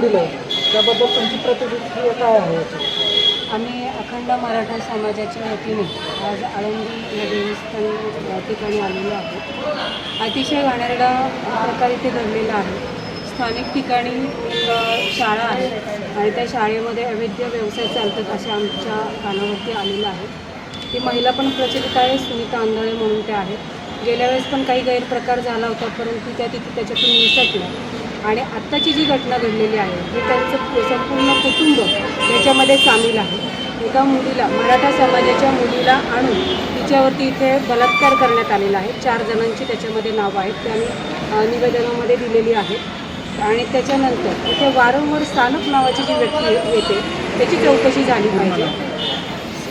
आंदोलन दिलं त्याबद्दल तुमची प्रतिक्रिया काय आहे? याची आम्ही अखंड मराठा समाजाच्या वतीने आज आळंदी या देवस्थान या ठिकाणी आलेलो आहोत. अतिशय घाणेरडा प्रकार इथे घडलेला आहे. स्थानिक ठिकाणी एक शाळा आहे आणि त्या शाळेमध्ये अवैध व्यवसाय चालतात असे आमच्या कानावरती आलेलं आहे. ती महिला पण प्रचलित आहे सुनीता आंधळे म्हणून त्या आहेत. गेल्या वेळेस पण काही गैरप्रकार झाला होता परंतु त्या तिथे त्याच्यातून निसटल्या. आणि आत्ताची जी घटना घडलेली आहे ही त्यांचं संपूर्ण कुटुंब याच्यामध्ये सामील आहे. एका मुलीला मराठा समाजाच्या मुलीला आणून तिच्यावरती इथे बलात्कार करण्यात आलेला आहे. चार जणांची त्याच्यामध्ये नावं आहेत त्यांनी अ, निवेदनामध्ये दिलेली आहेत आणि त्याच्यानंतर इथे वारंवार स्थानक नावाची जी व्यक्ती येते त्याची चौकशी झाली पाहिजे.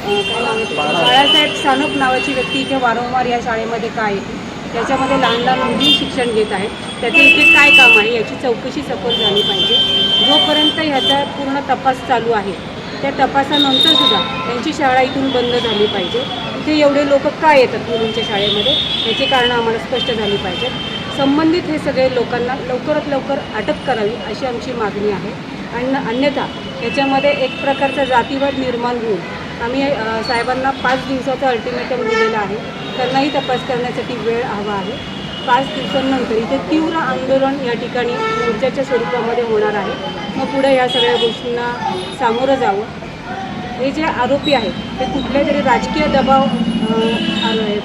काय नाव आहे? बाळासाहेब स्थानक नावाची व्यक्ती इथे वारंवार या शाळेमध्ये काय येते? त्याच्यामध्ये लहान लहान मुली शिक्षण घेत आहेत. त्याचं इथे काय काम आहे याची चौकशी सखोल झाली पाहिजे. जोपर्यंत ह्याचा पूर्ण तपास चालू आहे त्या तपासानंतर सुद्धा त्यांची शाळा इथून बंद झाली पाहिजे. इथे एवढे लोक का येतात मुलींच्या शाळेमध्ये? याची कारणं आम्हाला स्पष्ट झाली पाहिजेत संबंधित हे सगळे लोकांना लवकरात लवकर अटक करावी अशी आमची मागणी आहे. आणि अन्यथा याच्यामध्ये एक प्रकारचा जातीवाद निर्माण होऊन आम्ही साहेबांना पाच दिवसाचं अल्टिमेटम दिलेलं आहे. त्यांनाही तपास करण्यासाठी वेळ हवा आहे. पाच दिवसांनंतर इथे तीव्र आंदोलन या ठिकाणी मोर्चाच्या स्वरूपामध्ये होणार आहे. मग पुढे या सगळ्या गोष्टींना सामोरं जावं. हे जे आरोपी आहेत ते कुठल्या तरी राजकीय दबाव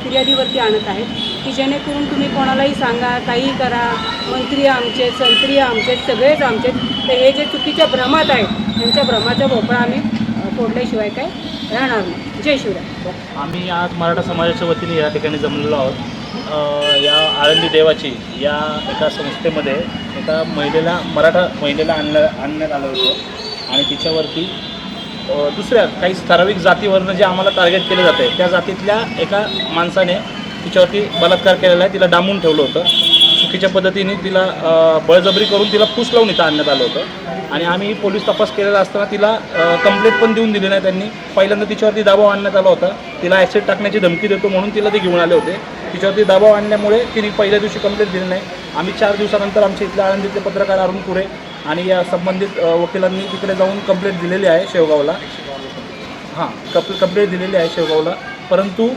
फिर्यादीवरती आणत आहेत की जेणेकरून तुम्ही कोणालाही सांगा काही करा मंत्री आमचे संत्री आमचे सगळेच आमचे तर हे जे चुकीच्या भ्रमात आहेत त्यांच्या भ्रमाचा भोपळा आम्ही फोडल्याशिवाय काय राहणार नाही. जय शिवराय. आम्ही आज मराठा समाजाच्या वतीने या ठिकाणी जमलेलो आहोत. या आळंदी देवाची या एका संस्थेमध्ये एका महिलेला मराठा महिलेला आणलं आणण्यात आलं होतं. आणि तिच्यावरती दुसऱ्या काही ठराविक जातीवरनं जे आम्हाला टार्गेट केलं जाते त्या जातीतल्या एका माणसाने तिच्यावरती बलात्कार केलेला आहे. तिला डांबून ठेवलं होतं. चुकीच्या पद्धतीने तिला बळजबरी करून तिला फूस लावून इथं आणण्यात आलं होतं. आणि आम्ही पोलीस तपास केलेला असताना तिला कंप्लेंट पण देऊन दिली नाही त्यांनी. पहिल्यांदा तिच्यावरती दबाव आणण्यात आला होता. तिला ॲसिड टाकण्याची धमकी देतो म्हणून तिला ते घेऊन आले होते. तिच्यावरती दबाव आणल्यामुळे तिने पहिल्या दिवशी कंप्लेंट दिली नाही. आम्ही चार दिवसानंतर आमच्या इथल्या आळंदीतले पत्रकार अरुण कुरे आणि या संबंधित वकिलांनी तिकडे जाऊन कंप्लेंट दिलेली आहे शेवगावला. हां कप कंप्लेंट दिलेली आहे शेवगावला. परंतु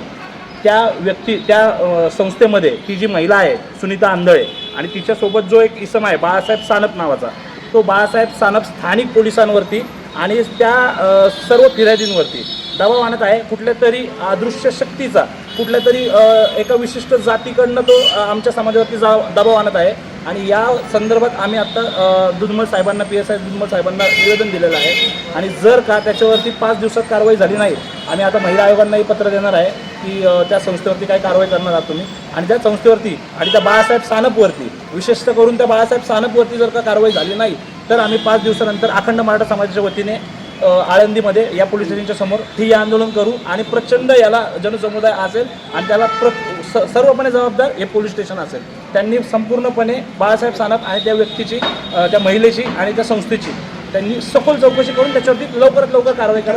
त्या व्यक्ती त्या संस्थेमध्ये ती जी महिला आहे सुनीता आंधळे आणि तिच्यासोबत जो एक इसम आहे बाळासाहेब सानप नावाचा तो बाळासाहेब सानप स्थानिक पोलिसांवरती आणि त्या सर्व फिर्यादींवरती दबाव आणत आहे. कुठल्या तरी अदृश्य शक्तीचा कुठल्या तरी एका विशिष्ट जातीकडनं तो आमच्या समाजावरती जा दबाव आणत आहे. आणि या संदर्भात आम्ही आत्ता दुधमळ साहेबांना पी एस आय दुधमल साहेबांना निवेदन दिलेलं आहे. आणि जर का त्याच्यावरती पाच दिवसात कारवाई झाली नाही आम्ही आता महिला आयोगांनाही पत्र देणार आहे की त्या संस्थेवरती काय कारवाई करणार आहात तुम्ही. आणि त्या संस्थेवरती आणि त्या बाळासाहेब सानपवरती विशेषतः करून त्या बाळासाहेब सानपवरती जर का कारवाई झाली नाही तर आम्ही पाच दिवसानंतर अखंड मराठा समाजाच्या वतीने आळंदीमध्ये या पोलीस स्टेशनच्या समोर ठिय्या आंदोलन करू आणि प्रचंड याला जनसमुदाय असेल आणि त्याला प्र स सर्वपणे जबाबदार हे पोलीस स्टेशन असेल. त्यांनी संपूर्णपणे बाळासाहेब सानप आणि त्या व्यक्तीची त्या महिलेची आणि त्या संस्थेची त्यांनी सखोल चौकशी करून त्याच्यावरती लवकरात लवकर कारवाई करा